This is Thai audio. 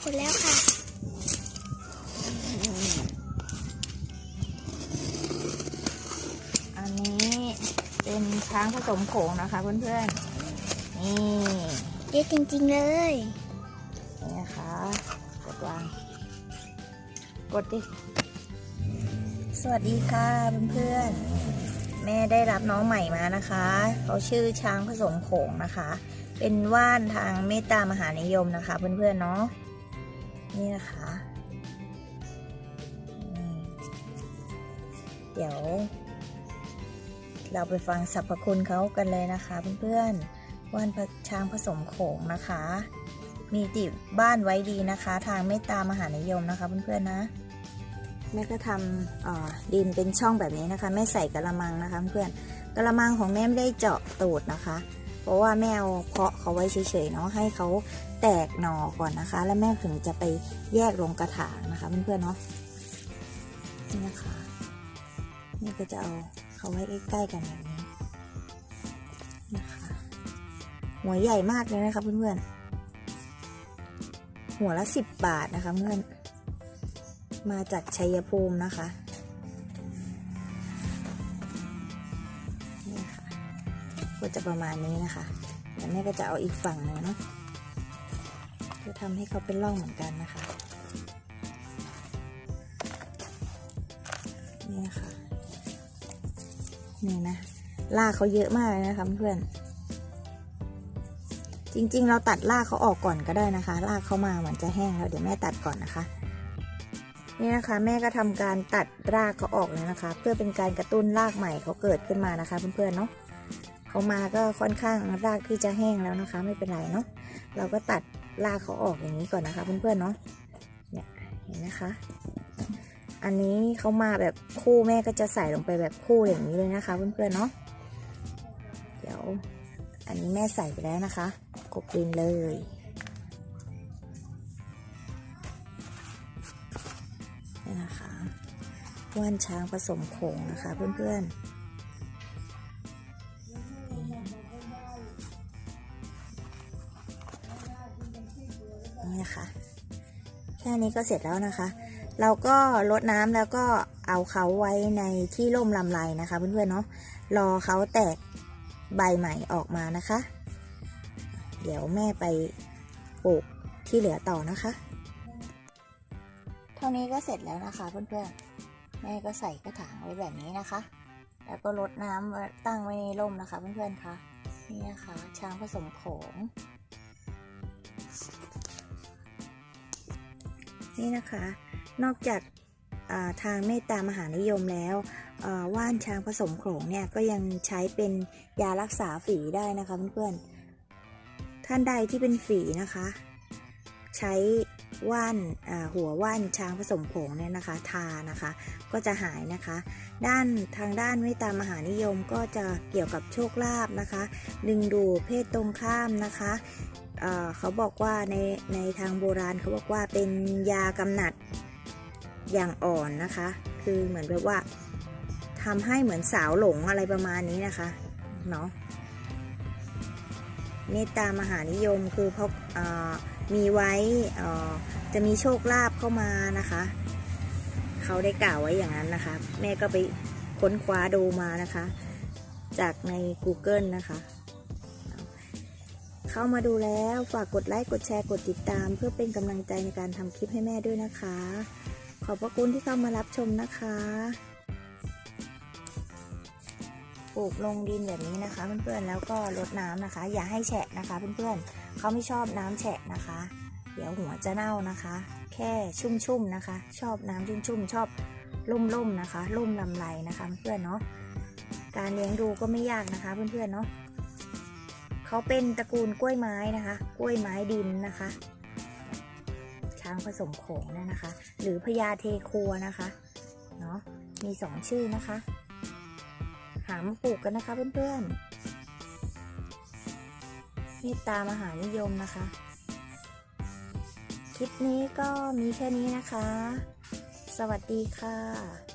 หมดแล้วค่ะ อันนี้เป็นช้างผสมโขงนะคะเพื่อนๆ นี่เยอะจริงๆเลย นี่นะคะ กดวาง กดดิ สวัสดีค่ะเพื่อนๆ แม่ได้รับน้องใหม่มานะคะ เขาชื่อช้างผสมโขงนะคะเป็นว่านทางเมตตามหานิยมนะคะเพื่อนๆเนาะ นี่นะคะ เดี๋ยว เราไปฟังสรรพคุณเขากันเลยนะคะเพื่อนๆว่านช้างผสมโขงนะคะ มีติดบ้านไว้ดีนะคะ ทางเมตตามหานิยมนะคะเพื่อนๆนะแม่ก็ทำดินเป็นช่องแบบนี้นะคะแม่ใส่กระมังนะคะเพื่อนกระมังของแม่ไม่ได้เจาะตูดนะคะ ราะว่าแม่เอาเพาะเขาไว้เฉยๆเนาะให้เขาแตกหน่อก่อนนะคะ แล้วแม่ถึงจะไปแยกลงกระถางนะคะเพื่อนๆเนาะนี่นะคะ นี่ก็จะเอาเขาไว้ใกล้ๆกันแบบนี้นะคะหัวใหญ่มากเลยนะคะเพื่อนๆหัวละสิบบาทนะคะเพื่อนมาจากชัยภูมินะคะ ก็จะประมาณนี้นะคะแล้วแม่ก็จะเอาอีกฝั่งหนึ่งเนาะจะทำให้เขาเป็นร่องเหมือนกันนะคะ นี่นะคะนี่นะ ลากเขาเยอะมากเลยนะคะเพื่อน จริงๆ เราตัดรากเขาออกก่อนก็ได้นะคะรากเขามาเหมือนจะแห้งแล้วเดี๋ยวแม่ตัดก่อนนะคะ นี่นะคะ แม่ก็ทำการตัดรากเขาออกเลยนะคะ เพื่อเป็นการกระตุ้นรากใหม่เขาเกิดขึ้นมานะคะเพื่อนๆเนาะ เขามาก็ค่อนข้างรากที่จะแห้งแล้วนะคะ ไม่เป็นไรเนาะเราก็ตัดรากเขาออกอย่างนี้ก่อนนะคะ เพื่อนๆเนาะเนี่ยเห็นนะคะ อันนี้เขามาแบบคู่แม่ก็จะใส่ลงไปแบบคู่อย่างนี้เลยนะคะเพื่อนๆเนาะเดี๋ยวอันนี้แม่ใส่ไปแล้วนะคะกบดินเลยนี่นะคะว่านช้างผสมโขงนะคะเพื่อนๆ นี่นะคะแค่นี้ก็เสร็จแล้วนะคะ เราก็ลดน้ำแล้วก็เอาเขาไว้ในที่ร่มลำไรนะคะเพื่อนๆเนาะรอเขาแตกใบใหม่ออกมานะคะ เดี๋ยวแม่ไปปลูกที่เหลือต่อนะคะ เท่านี้ก็เสร็จแล้วนะคะเพื่อนๆแม่ก็ใส่กระถางไว้แบบนี้นะคะ แล้วก็รดน้ำตั้งไว้ในร่มนะคะเพื่อนๆคะนี่นะคะช้างผสมโขง นี่นะคะ นอกจากาทางเมตตามหานิยมแล้วว่านช้างผสมโขงเนี่ยก็ยังใช้เป็นยารักษาฝีได้นะคะเพื่อนๆ ท่านใดที่เป็นฝีนะคะ ใช้ว่านาหัวว่านช้างผสมผงเนี่ยนะคะทานะคะก็จะหายนะคะ ด้านทางด้านเมตตามหานิยมก็จะเกี่ยวกับโชคลาภนะคะ ดึงดูเพศตรงข้ามนะคะ เขาบอกว่าในในทางโบราณเขาบอกว่าเป็นยากำหนัดอย่างอ่อนนะคะ คือเหมือนแบบว่าทำให้เหมือนสาวหลงอะไรประมาณนี้นะคะเนาะเมตตามหานิยมคือเพราะมีไว้จะมีโชคลาภเข้ามานะคะ เขาได้กล่าวไว้อย่างนั้นนะคะ แม่ก็ไปค้นคว้าดูมานะคะ จากใน Google นะคะ เข้ามาดูแล้วฝากกดไลค์กดแชร์กดติดตาม เพื่อเป็นกำลังใจในการทำคลิปให้แม่ด้วยนะคะ ขอบพระคุณที่เข้ามารับชมนะคะปลูกลงดินแบบนี้นะคะเพื่อนๆแล้วก็รดน้ำนะคะ อย่าให้แฉะนะคะเพื่อนๆเขาไม่ชอบน้ำแฉะนะคะ เดี๋ยวหัวจะเน่านะคะ แค่ชุ่มๆนะคะ ชอบน้ำชุ่มๆชอบล่มๆนะคะล่มลำไรนะคะ เพื่อนๆเนาะการเลี้ยงดูก็ไม่ยากนะคะ เพื่อนๆเนาะ เขาเป็นตระกูลกล้วยไม้นะคะ กล้วยไม้ดินนะคะ ช้างผสมโขงเนี่ยนะคะ หรือพญาเทคัวนะคะ เนาะมีสองชื่อนะคะ หามาปลูกกันนะคะเพื่อนๆเมตตามหานิยมนะคะ คลิปนี้ก็มีแค่นี้นะคะ สวัสดีค่ะ